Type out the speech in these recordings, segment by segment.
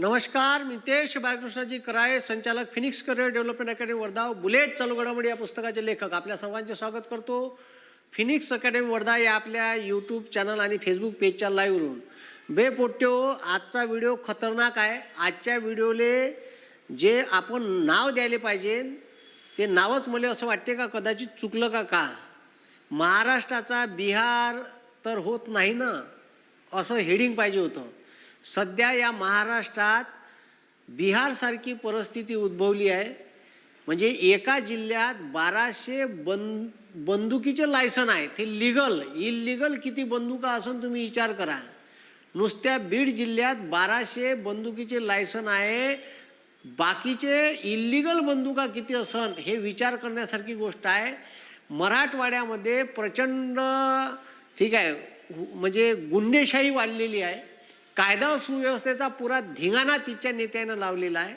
नमस्कार मितेश बाळकृष्णाजी कराय संचालक Phoenix career development academy Wardha bullet चालू घडामोडी या पुस्तकाचे लेखक. आपल्या सर्वांचे स्वागत करतो फिनिक्स अकॅडमी वर्धा या आपल्या यूट्यूब चॅनल आणि फेसबुक पेजच्या लाईव्हवरून बे पोट्यो आजचा व्हिडिओ खतरनाक आहे. आजच्या व्हिडिओले जे आपण नाव द्यायला पाहिजे ते नावच मला असं वाटते का कदाचित चुकलं का का? महाराष्ट्राचा बिहार तर होत नाही ना असं हेडिंग पाहिजे होतं. सध्या या महाराष्ट्रात बिहारसारखी परिस्थिती उद्भवली आहे. म्हणजे एका जिल्ह्यात बाराशे बंद बंदुकीचे लायसन आहे. ते लिगल इलिगल किती बंदुका असून तुम्ही विचार करा. नुसत्या बीड जिल्ह्यात बाराशे बंदुकीचे लायसन आहे. बाकीचे इलिगल बंदुका किती असन हे विचार करण्यासारखी गोष्ट आहे. मराठवाड्यामध्ये प्रचंड ठीक आहे हु- म्हणजे गुंडेशाही वाढलेली आहे. कायदा सुव्यवस्थेचा पुरा धिंगाणा तिच्या नेत्यानं लावलेला आहे.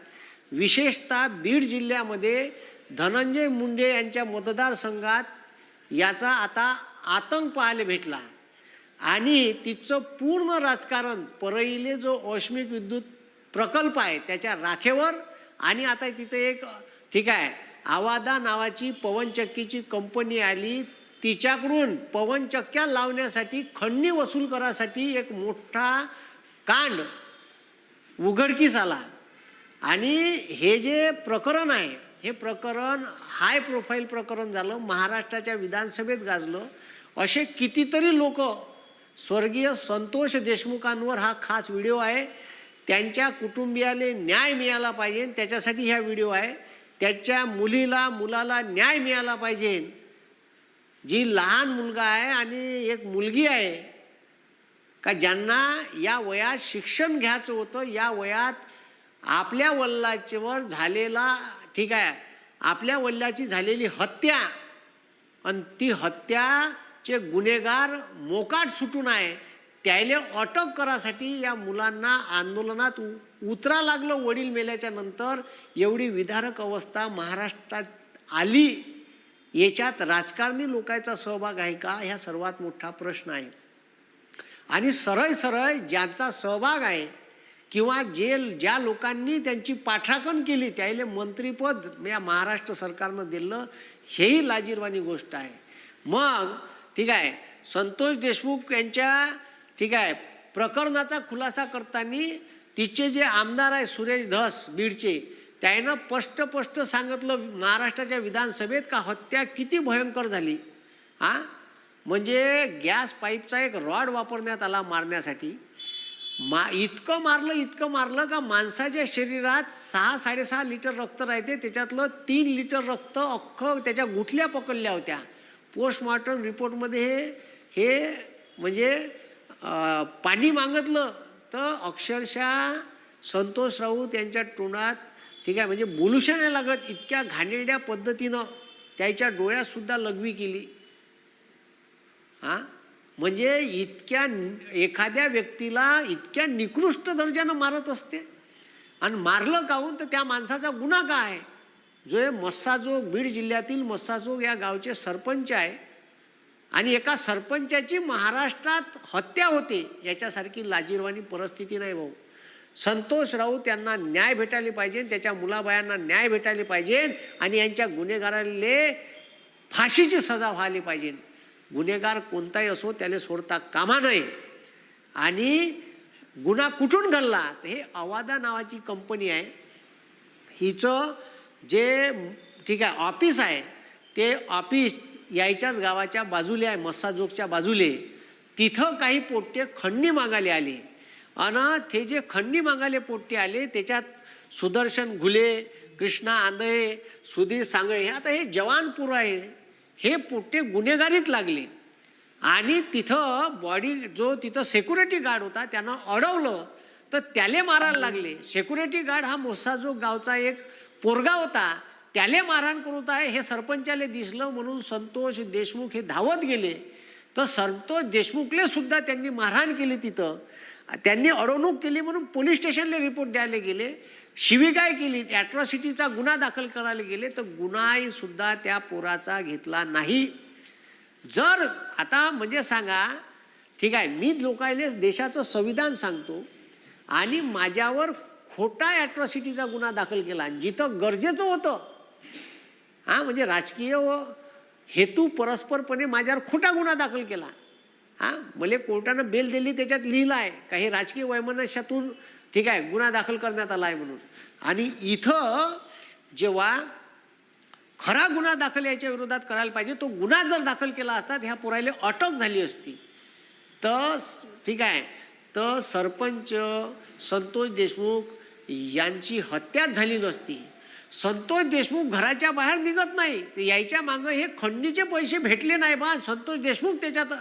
विशेषतः बीड जिल्ह्यामध्ये धनंजय मुंडे यांच्या मतदारसंघात याचा आता आतंक पाहायला भेटला. आणि तिचं पूर्ण राजकारण परईले जो औष्मिक विद्युत प्रकल्प आहे त्याच्या राखेवर आणि आता तिथे एक ठीक आहे आवादा नावाची पवनचक्कीची कंपनी आली. तिच्याकडून पवनचक्क्या लावण्यासाठी खंडणी वसूल करासाठी एक मोठा कांड उघडकीस आला. आणि हे जे प्रकरण आहे हे प्रकरण हाय प्रोफाईल प्रकरण झालं महाराष्ट्राच्या विधानसभेत गाजलं. असे कितीतरी लोक स्वर्गीय संतोष देशमुखांवर हा खास व्हिडिओ आहे. त्यांच्या कुटुंबियाने न्याय मिळाला पाहिजे त्याच्यासाठी ह्या व्हिडिओ आहे. त्याच्या मुलीला मुलाला न्याय मिळाला पाहिजे. जी लहान मुलगा आहे आणि एक मुलगी आहे का ज्यांना या वयात शिक्षण घ्यायचं होतं या वयात आपल्या वल्लाच्यावर झालेला ठीक आहे आपल्या वल्ल्याची झालेली हत्या आणि ती हत्याचे गुन्हेगार मोकाट सुटून आहे त्याले अटक करासाठी या मुलांना आंदोलनात उ- उतरा लागलं वडील मेल्याच्या नंतर एवढी विधारक अवस्था महाराष्ट्रात आली. याच्यात राजकारणी लोकांचा सहभाग आहे का? ह्या सर्वात मोठा प्रश्न आहे. आणि सरळ सरळ ज्यांचा सहभाग आहे किंवा जे ज्या लोकांनी त्यांची पाठराखण केली त्याला मंत्रीपद या महाराष्ट्र सरकारनं दिलं हेही लाजीरवाणी गोष्ट आहे. मग ठीक आहे संतोष देशमुख यांच्या ठीक आहे प्रकरणाचा खुलासा करताना तिचे जे आमदार आहे सुरेश धस बीडचे त्यानं स्पष्ट स्पष्ट सांगितलं महाराष्ट्राच्या विधानसभेत का हत्या किती भयंकर झाली? हां म्हणजे गॅस पाईपचा एक रॉड वापरण्यात आला मारण्यासाठी. मा इतकं मारलं इतकं मारलं का माणसाच्या शरीरात सहा साडेसहा लिटर रक्त राहते. त्याच्यातलं तीन लिटर रक्त अख्खं त्याच्या गुठल्या पकडल्या होत्या. पोस्टमॉर्टम रिपोर्टमध्ये हे हे म्हणजे पाणी मागितलं. तर अक्षरशः संतोष राऊत यांच्या तोंडात ठीक आहे म्हणजे बोलूशा नाही लागत इतक्या घाणेरड्या पद्धतीनं त्याच्या डोळ्यातसुद्धा लघवी केली. हां? म्हणजे इतक्या एखाद्या व्यक्तीला इतक्या निकृष्ट दर्जानं मारत असते. आणि मारलं काहून? तर त्या माणसाचा गुन्हा काय आहे? जो हे मस्साजोग बीड जिल्ह्यातील मस्साजोग या गावचे सरपंच आहे. आणि एका सरपंचाची महाराष्ट्रात हत्या होते. याच्यासारखी लाजीरवाणी परिस्थिती नाही भाऊ. संतोष राऊत यांना न्याय भेटायला पाहिजे त्याच्या मुलाबायांना न्याय भेटायला पाहिजे आणि यांच्या गुन्हेगारांले फाशीची सजा व्हायला पाहिजे. गुन्हेगार कोणताही असो त्याला सोडता कामा नये. आणि गुन्हा कुठून घडला? हे अवादा नावाची कंपनी आहे. हिचं जे ठीक आहे ऑफिस आहे ते ऑफिस यायच्याच गावाच्या बाजूले आहे मस्साजोगच्या बाजूले. तिथं काही पोट्टे खंडणी मागायला आले. आणि ते जे खंडणी मागायला पोट्टे आले त्याच्यात सुदर्शन घुले कृष्णा आंधळे सुधीर सांगळे हे आता हे जवानपूर आहे. हे पोट्टे गुन्हेगारीत लागले. आणि तिथं बॉडी जो तिथं सेक्युरिटी गार्ड होता त्यानं अडवलं तर त्याले मारायला लागले. सेक्युरिटी गार्ड हा मोसाजो गावचा एक पोरगा होता त्याले मारहाण करत आहे हे सरपंचाले दिसलं म्हणून संतोष देशमुख हे धावत गेले. तर संतोष देशमुखले सुद्धा त्यांनी मारहाण केली तिथं. त्यांनी अडवणूक केली म्हणून पोलीस स्टेशनला रिपोर्ट द्यायला गेले. शिवीगाय केली ॲट्रॉसिटीचा गुन्हा दाखल करायला गेले तर गुन्हाही सुद्धा त्या पोराचा घेतला नाही. जर आता म्हणजे सांगा ठीक आहे मी लोकायलेच देशाचं संविधान सांगतो आणि माझ्यावर खोटा ॲट्रॉसिटीचा गुन्हा दाखल केला आणि जिथं गरजेचं होतं हां म्हणजे राजकीय व हेतू परस्परपणे माझ्यावर खोटा गुन्हा दाखल केला. हां मला कोर्टानं बेल दिली त्याच्यात लिहिलं आहे काही राजकीय वैमनस्यातून ठीक आहे गुन्हा दाखल करण्यात आला आहे म्हणून. आणि इथं जेव्हा खरा गुन्हा दाखल याच्या विरोधात करायला पाहिजे तो गुन्हा जर दाखल केला असता ह्या पोरायला अटक झाली असती. तर ठीक आहे. तर सरपंच संतोष देशमुख यांची हत्याच झाली नसती. संतोष देशमुख घराच्या बाहेर निघत नाही. तर यायच्या मागं हे खंडीचे पैसे भेटले नाही बा. संतोष देशमुख त्याच्यात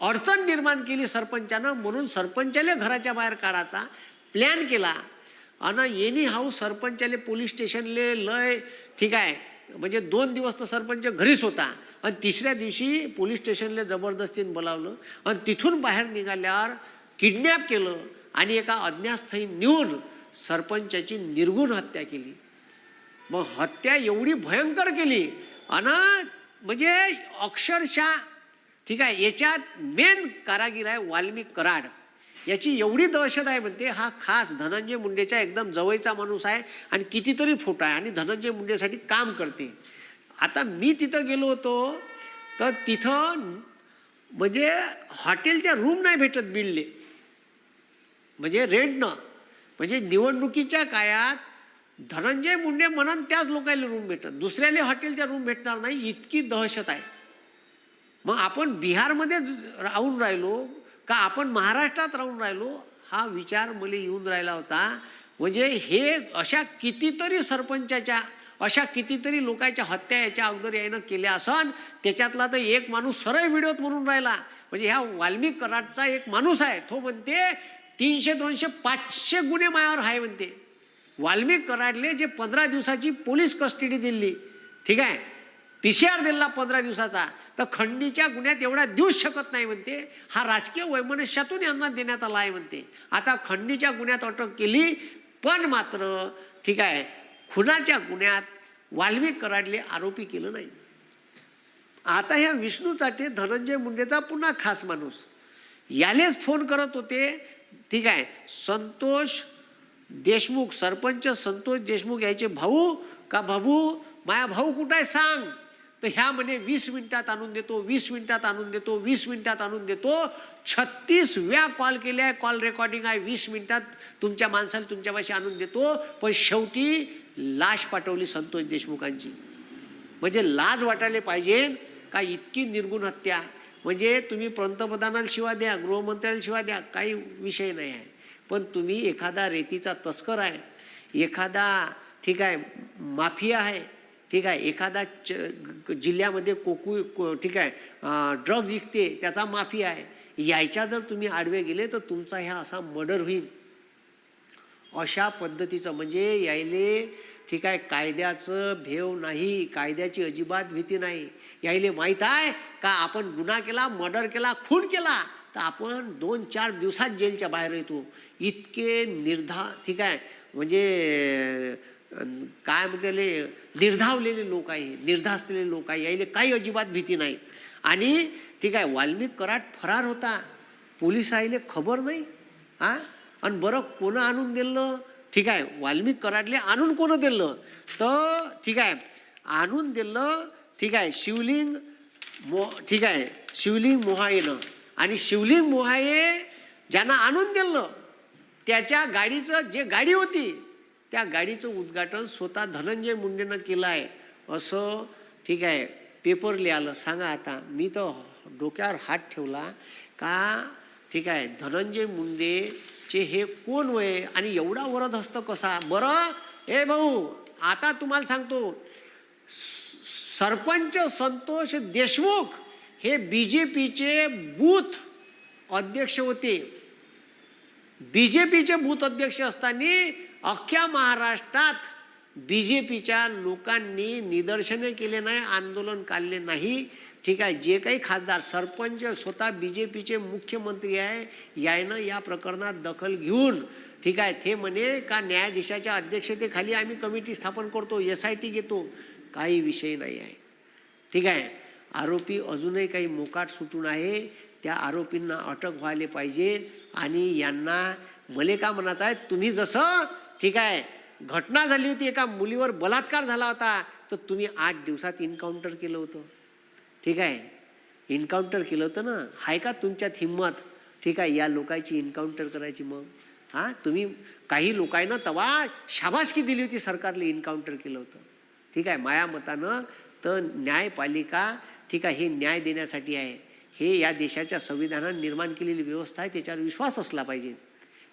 अडचण निर्माण केली सरपंचानं म्हणून सरपंचाला घराच्या बाहेर काढायचा. प्लॅन केला. आणि येणी हाऊ सरपंचाले पोलीस स्टेशनले लय ठीक आहे म्हणजे दोन दिवस तर सरपंच घरीच होता. आणि तिसऱ्या दिवशी पोलीस स्टेशनला जबरदस्तीने बोलावलं. आणि तिथून बाहेर निघाल्यावर किडनॅप केलं आणि एका अज्ञातस्थळी नेऊन सरपंचाची निर्गुण हत्या केली. मग हत्या एवढी भयंकर केली. आणि म्हणजे अक्षरशः ठीक आहे याच्यात मेन कारागीर आहे वाल्मिक कराड. याची एवढी दहशत आहे म्हणते हा खास धनंजय मुंडेच्या एकदम जवळचा माणूस आहे आणि कितीतरी फोटो आहे आणि धनंजय मुंडेसाठी काम करते. आता मी तिथं गेलो होतो तर तिथं म्हणजे हॉटेलच्या रूम नाही भेटत बिल्डले म्हणजे रेंटनं म्हणजे निवडणुकीच्या काळात धनंजय मुंडे म्हणून त्याच लोकांना रूम भेटत. दुसऱ्याला हॉटेलच्या रूम भेटणार नाही इतकी दहशत आहे. मग आपण बिहारमध्ये राहून राहिलो का आपण महाराष्ट्रात राहून राहिलो हा विचार मला येऊन राहिला होता. म्हणजे हे अशा कितीतरी सरपंचाच्या अशा कितीतरी लोकांच्या हत्या याच्या अगोदर यानं केल्या असन त्याच्यातला तर एक माणूस सरळ व्हिडिओत म्हणून राहिला. म्हणजे ह्या वाल्मिक कराडचा एक माणूस आहे तो म्हणते तीनशे दोनशे पाचशे गुन्हे मायावर आहे म्हणते. वाल्मिक कराडले जे पंधरा दिवसाची पोलीस कस्टडी दिली ठीक आहे? पी सी आर दिला पंधरा दिवसाचा तर खंडीच्या गुन्ह्यात एवढा देऊच शकत नाही म्हणते. हा राजकीय वैमनस्यातून यांना देण्यात आला आहे म्हणते. आता खंडीच्या गुन्ह्यात अटक केली पण मात्र ठीक आहे खुनाच्या गुन्ह्यात वाल्मिक कराडले आरोपी केलं नाही. आता ह्या विष्णू चाटे धनंजय मुंडेचा पुन्हा खास माणूस. यालेच फोन करत होते ठीक आहे संतोष देशमुख सरपंच संतोष देशमुख याचे भाऊ का भाऊ माया भाऊ कुठं आहे सांग. तर ह्या म्हणे वीस मिनिटात आणून देतो वीस मिनिटात आणून देतो वीस मिनिटात आणून देतो. छत्तीस व्या कॉल केले आहे कॉल रेकॉर्डिंग आहे वीस मिनिटात तुमच्या माणसाला तुमच्यापाशी आणून देतो. पण शेवटी लाश पाठवली संतोष देशमुखांची. म्हणजे लाज वाटायला पाहिजे का इतकी निर्गुण हत्या? म्हणजे तुम्ही पंतप्रधानाला शिवा द्या गृहमंत्र्याला शिवा द्या काही विषय नाही आहे. पण तुम्ही एखादा रेतीचा तस्कर आहे एखादा ठीक आहे माफिया आहे ठीक आहे एखादा च जिल्ह्यामध्ये कोकू को ठीक आहे ड्रग्ज विकते त्याचा माफी आहे. यायच्या जर तुम्ही आडवे गेले तर तुमचा ह्या असा मर्डर होईल. अशा पद्धतीचं म्हणजे यायले ठीक आहे कायद्याचं भेव नाही कायद्याची अजिबात भीती नाही. यायले माहीत आहे का आपण गुन्हा केला मर्डर केला खून केला तर आपण दोन चार दिवसात जेलच्या बाहेर येतो. इतके निर्धा ठीक आहे म्हणजे काय म्हणते निर्धावलेले लोक आहे निर्धास्तलेले लोक आहे यायले काही अजिबात भीती नाही. आणि ठीक आहे वाल्मिक कराट फरार होता. पोलीस आईले खबर नाही. हा? आणि बरं कोणं आणून दिलं? ठीक आहे वाल्मिक कराडले आणून कोणं दिलं? तर ठीक आहे आणून दिलं ठीक आहे शिवलिंग मो ठीक आहे शिवलिंग मोहायेनं. आणि शिवलिंग मोहाये ज्यांना आणून दिलं त्याच्या गाडीचं जे गाडी होती त्या गाडीचं उद्घाटन स्वतः धनंजय मुंडेनं केलं आहे. असं ठीक आहे पेपर लिहालं. सांगा आता मी तर डोक्यावर हात ठेवला का ठीक आहे धनंजय मुंडेचे हे कोण वय? आणि एवढा वरद हस्त कसा? बरं? ए भाऊ आता तुम्हाला सांगतो सरपंच संतोष देशमुख हे बी जे पीचे बूथ अध्यक्ष होते. बी जे पीचे बूथ अध्यक्ष असताना अख्ख्या महाराष्ट्रात बी जे पीच्या लोकांनी निदर्शने केले नाही आंदोलन काढले नाही. ठीक आहे जे काही खासदार सरपंच स्वतः बी जे पीचे मुख्यमंत्री आहे यायनं या प्रकरणात दखल घेऊन ठीक आहे ते म्हणे का न्यायाधीशाच्या अध्यक्षतेखाली आम्ही कमिटी स्थापन करतो एस आय टी घेतो. काही विषय नाही आहे. ठीक आहे आरोपी अजूनही काही मोकाट सुटून आहे. त्या आरोपींना अटक व्हायला पाहिजे आणि यांना मले का म्हणायचं आहे तुम्ही जसं ठीक आहे घटना झाली होती एका मुलीवर बलात्कार झाला होता तर तुम्ही आठ दिवसात इन्काउंटर केलं होतं. ठीक आहे इन्काउंटर केलं होतं ना? आहे का तुमच्यात हिंमत? ठीक आहे या लोकांची इन्काउंटर करायची मग. हां तुम्ही काही लोकांना तवा शाबासकी दिली होती सरकारला इन्काउंटर केलं होतं. ठीक आहे माया मतानं तर न्यायपालिका ठीक आहे हे न्याय देण्यासाठी आहे. हे या देशाच्या संविधानात निर्माण केलेली व्यवस्था आहे त्याच्यावर विश्वास असला पाहिजे.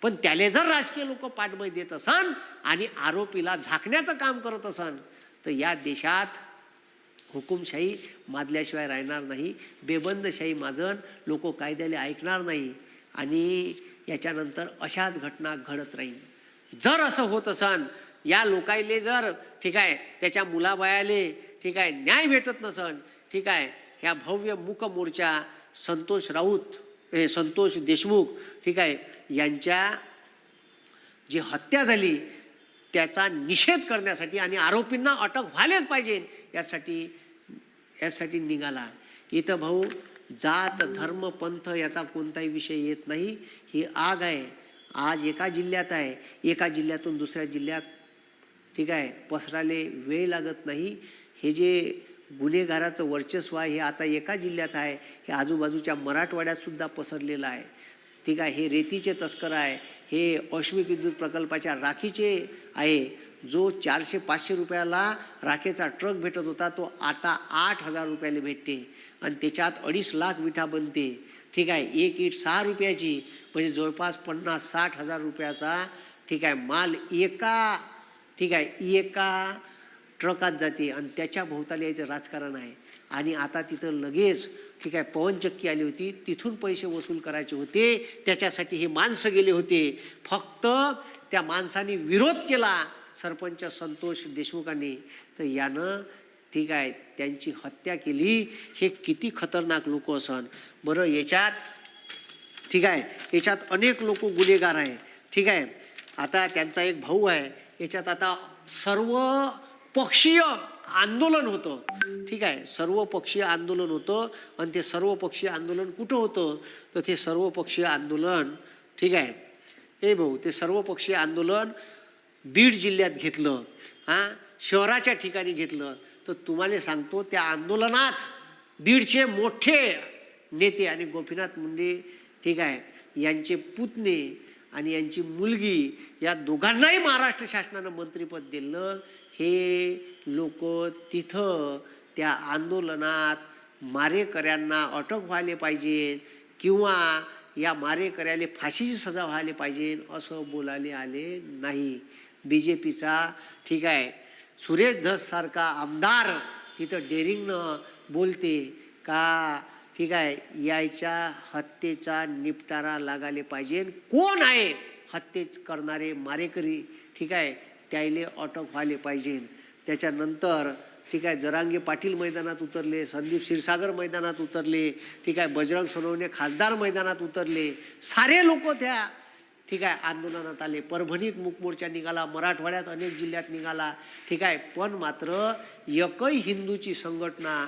पण त्याले जर राजकीय लोक पाठबळ देत असन आणि आरोपीला झाकण्याचं काम करत असन तर या देशात हुकुमशाही माजल्याशिवाय राहणार नाही बेबंदशाही माजन लोक कायद्याले ऐकणार नाही आणि याच्यानंतर अशाच घटना घडत राहील जर असं होत असन या लोकायले जर ठीक आहे त्याच्या मुलाबायाले ठीक आहे न्याय भेटत नसन ठीक आहे ह्या भव्य मूक मोर्चा संतोष राऊत हे संतोष देशमुख ठीक आहे यांच्या जी हत्या झाली त्याचा निषेध करण्यासाठी आणि आरोपींना अटक व्हायलाच पाहिजे यासाठी यासाठी निघाला. इथं भाऊ जात धर्म पंथ याचा कोणताही विषय येत नाही. ही आग आहे. आज एका जिल्ह्यात आहे. एका जिल्ह्यातून दुसऱ्या जिल्ह्यात ठीक आहे पसरायला वेळ लागत नाही. हे जे गुन्हेगाराचं वर्चस्व आहे हे आता एका जिल्ह्यात आहे हे आजूबाजूच्या मराठवाड्यातसुद्धा पसरलेलं आहे. ठीक आहे हे रेतीचे तस्कर आहे हे औष्मिक विद्युत प्रकल्पाच्या राखीचे आहे. जो चारशे पाचशे रुपयाला राखेचा ट्रक भेटत होता तो आता आठ हजार रुपयाला भेटते. आणि त्याच्यात अडीच लाख विठा बनते. ठीक आहे एक ईट सहा रुपयाची म्हणजे जवळपास पन्नास साठ हजार रुपयाचा ठीक आहे माल एका ठीक आहे एका ट्रकात जाते आणि त्याच्या भोवताली याचं राजकारण आहे. आणि आता तिथं लगेच ठीक आहे पवनचक्की आली होती. तिथून पैसे वसूल करायचे होते. त्याच्यासाठी हे माणसं गेले होते. फक्त त्या माणसाने विरोध केला सरपंच संतोष देशमुखांनी. तर यानं ठीक आहे त्यांची हत्या केली. हे किती खतरनाक लोक असन. बरं याच्यात ठीक आहे याच्यात अनेक लोक गुन्हेगार आहे. ठीक आहे आता त्यांचा एक भाऊ आहे. याच्यात आता सर्व पक्षीय आंदोलन होतं. ठीक आहे सर्व पक्षीय आंदोलन होतं आणि ते सर्व पक्षीय आंदोलन कुठं होतं? तर ते सर्व पक्षीय आंदोलन ठीक आहे. हे भाऊ ते सर्व पक्षीय आंदोलन बीड जिल्ह्यात घेतलं हां? शहराच्या ठिकाणी घेतलं. तर तुम्हाला सांगतो त्या आंदोलनात बीडचे मोठे नेते आणि गोपीनाथ मुंडे ठीक आहे यांचे पुतणे आणि यांची मुलगी या दोघांनाही महाराष्ट्र शासनानं मंत्रिपद दिलं. हे लोक तिथं त्या आंदोलनात मारेकऱ्यांना अटक व्हायला पाहिजे किंवा या मारेकऱ्याले फाशीची सजा व्हायला पाहिजे असं बोलायला आले नाही. बी जे पीचा ठीक आहे. सुरेश धससारखा आमदार तिथं डेअरिंगनं बोलते का ठीक आहे याच्या हत्येचा निपटारा लागायला पाहिजे. कोण आहे हत्ये करणारे मारेकरी? ठीक आहे त्याले अटक व्हायले पाहिजे. त्याच्यानंतर ठीक आहे जरांगे पाटील मैदानात उतरले संदीप क्षीरसागर मैदानात उतरले ठीक आहे बजरंग सोनवणे खासदार मैदानात उतरले सारे लोक त्या ठीक आहे आंदोलनात आले. परभणीत मूकमोर्चा निघाला मराठवाड्यात अनेक जिल्ह्यात निघाला ठीक आहे पण मात्र एकही हिंदूची संघटना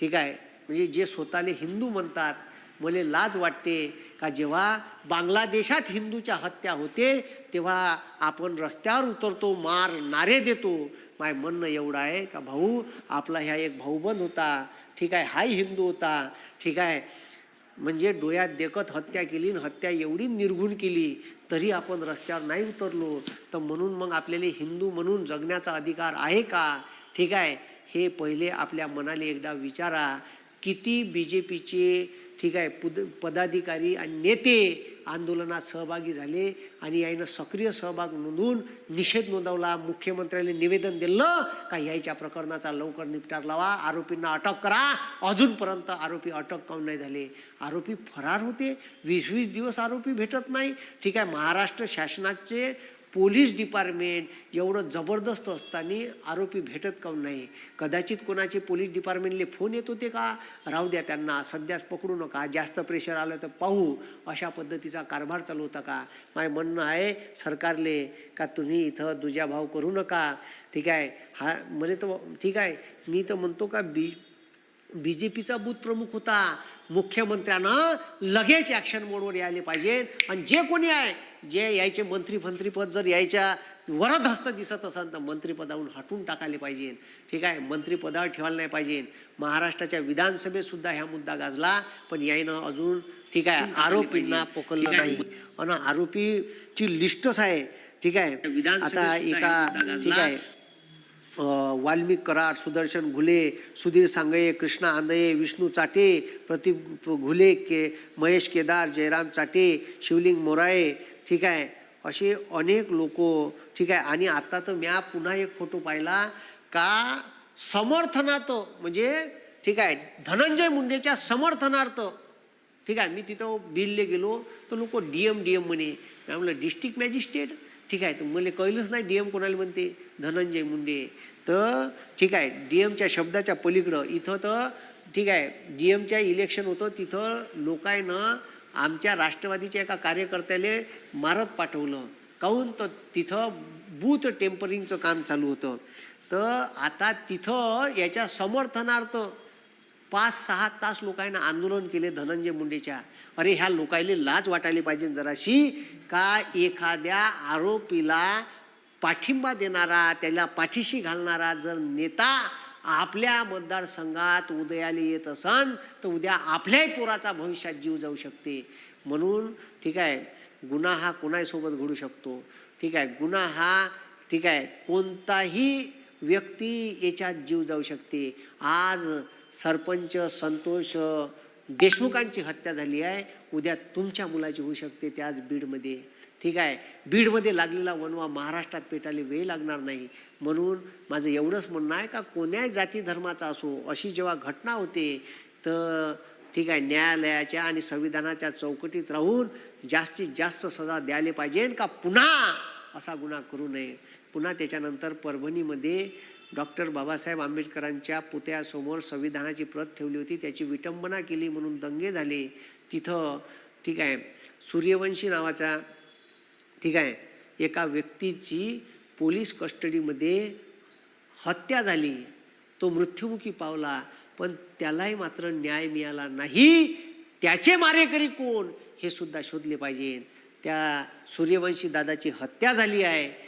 ठीक आहे म्हणजे जे स्वतःले हिंदू म्हणतात मला लाज वाटते का जेव्हा बांगलादेशात हिंदूच्या हत्या होते तेव्हा आपण रस्त्यावर उतरतो मार नारे देतो. माय म्हणणं एवढं आहे का भाऊ आपला ह्या एक भाऊबंद होता. ठीक आहे हाही हिंदू होता. ठीक आहे म्हणजे डोळ्यात देखत हत्या केली आणि हत्या एवढी निर्गुण केली तरी आपण रस्त्यावर नाही उतरलो. तर म्हणून मग आपल्याला हिंदू म्हणून जगण्याचा अधिकार आहे का? ठीक आहे हे पहिले आपल्या मनाला एकदा विचारा. किती बी जे पीचे ठीक आहे पुद पदाधिकारी आणि नेते आंदोलनात सहभागी झाले आणि याईनं सक्रिय सहभाग नोंदवून निषेध नोंदवला. मुख्यमंत्र्याला निवेदन दिलं का याच्या प्रकरणाचा लवकर निपटार लावा. आरोपींना अटक करा. अजूनपर्यंत आरोपी अटक काऊन नाही झाले? आरोपी फरार होते. वीस वीस दिवस आरोपी भेटत नाही. ठीक आहे महाराष्ट्र शासनाचे पोलीस डिपार्टमेंट एवढं जबरदस्त असताना आरोपी भेटत काऊन नाही? कदाचित कोणाचे पोलीस डिपार्टमेंटले फोन येत होते का? राहू द्या त्यांना सध्याच पकडू नका जास्त प्रेशर आलं तर पाहू अशा पद्धतीचा कारभार चालू होता का? माझं म्हणणं आहे सरकारले का तुम्ही इथं दुजाभाव करू नका. ठीक आहे? हा म्हणे तर ठीक आहे. मी तर म्हणतो का बी बी जे पीचा बूथ प्रमुख होता. मुख्यमंत्र्यानं लगेच ॲक्शन मोडवर यायला पाहिजे. आणि जे कोणी आहे जे यायचे मंत्री फंत्रीपद जर यायच्या वरद हस्त दिसत असेल तर मंत्रिपदावरून हटून टाकायला पाहिजे. ठीक आहे? मंत्रिपदावर ठेवायला नाही पाहिजे. महाराष्ट्राच्या विधानसभेत सुद्धा ह्या मुद्दा गाजला पण यायनं अजून ठीक आहे आरोपींना पकडलं नाही. आणि आरोपीची लिस्टच आहे ठीक आहे? विधानसभेत आता एका ठीक. आहे. वाल्मिक कराड सुदर्शन घुले सुधीर सांगये कृष्णा आंदये विष्णू चाटे प्रतीप घुले के महेश केदार जयराम चाटे शिवलिंग मोराळे ठीक आहे? असे अनेक लोक ठीक आहे? आणि आता तर म्या पुन्हा एक फोटो पाहिला का समर्थनार्थ म्हणजे ठीक आहे धनंजय मुंडेच्या समर्थनार्थ ठीक आहे? मी तिथं बिलले गेलो तर लोक डी एम डी एम म्हणे. म्हणलं डिस्ट्रिक्ट मॅजिस्ट्रेट ठीक आहे तर मला कळलंच नाही डी एम कोणाला म्हणते धनंजय मुंडे. तर ठीक आहे डी एमच्या शब्दाच्या पलीकडं इथं तर ठीक आहे डी एमच्या इलेक्शन होतं तिथं लोकांनं आमच्या राष्ट्रवादीच्या एका कार्यकर्त्याले मारत पाठवलं. काहून? तर तिथं बूथ टेम्परिंगचं काम चालू होतं. तर आता तिथं याच्या समर्थनार्थ पाच सहा तास लोकांना आंदोलन केले धनंजय मुंडेच्या. अरे ह्या लोकायले लाज वाटायला पाहिजे जराशी. का एखाद्या आरोपीला पाठिंबा देणारा त्याला पाठीशी घालणारा जर नेता आपल्या मतदारसंघात उदयाला येत असन तर उद्या आपल्याही पोराचा भविष्यात जीव जाऊ शकते. म्हणून ठीक आहे गुन्हा हा कोणासोबत घडू शकतो? ठीक आहे गुन्हा हा ठीक आहे कोणताही व्यक्ती याच्यात जीव जाऊ शकते. आज सरपंच संतोष देशमुखांची हत्या झाली आहे. उद्या तुमच्या मुलाची होऊ शकते त्याच बीडमध्ये. ठीक आहे. बीडमध्ये लागलेला वनवा महाराष्ट्रात पेटायला वेळ लागणार नाही. म्हणून माझं एवढंच म्हणणं आहे का कोण्याही जाती धर्माचा असो अशी जेव्हा घटना होते तर ठीक आहे न्यायालयाच्या आणि संविधानाच्या चौकटीत राहून जास्तीत जास्त सजा द्यायला पाहिजे का पुन्हा असा गुन्हा करू नये. पुन्हा त्याच्यानंतर परभणीमध्ये डॉक्टर बाबासाहेब आंबेडकरांच्या पुतळ्यासमोर संविधानाची प्रत ठेवली होती. त्याची विटंबना केली म्हणून दंगे झाले. तिथं ठीक आहे सूर्यवंशी नावाचा ठीक आहे एका व्यक्तीची पोलीस कस्टडीमध्ये हत्या झाली. तो मृत्युमुखी पावला. पण त्यालाही मात्र न्याय मिळाला नाही. त्याचे मारेकरी कोण? हे सुद्धा शोधले पाहिजे त्या सूर्यवंशी दादाची हत्या झाली आहे.